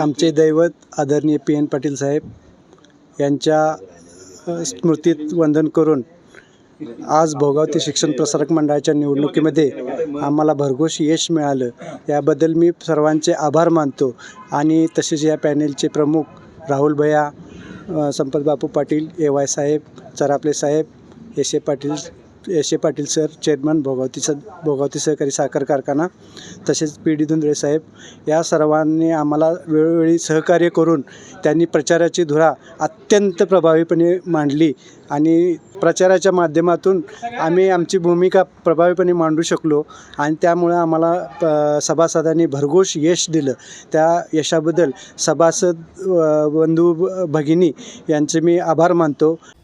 आमचे दैवत आदरणीय पी एन पाटील साहेब यांच्या स्मृतीत वंदन करून आज भोगावती शिक्षण प्रसारक मंडळाच्या निवडणुकीमध्ये आम्हाला भरघोस यश मिळालं. याबद्दल मी सर्वांचे आभार मानतो आणि तसेच या पॅनेलचे प्रमुख राहुल भया Sampat Bapu Patil A Y saheb Charaple saheb S A Patil S A Patil sir chairman Bhogavati स भोगावती सहकारी साखर कारखाना तसेच पी डी धुंदळे साहेब या सर्वांनी आम्हाला वेळोवेळी सहकार्य करून त्यांनी प्रचाराची धुरा अत्यंत प्रभावीपणे मांडली आणि प्रचाराच्या माध्यमातून आम्ही आमची भूमिका प्रभावीपणे मांडू शकलो आणि त्यामुळं आम्हाला प सभासदांनी भरघोष यश दिलं. त्या यशाबद्दल सभासद बंधू भगिनी यांचे मी आभार मानतो.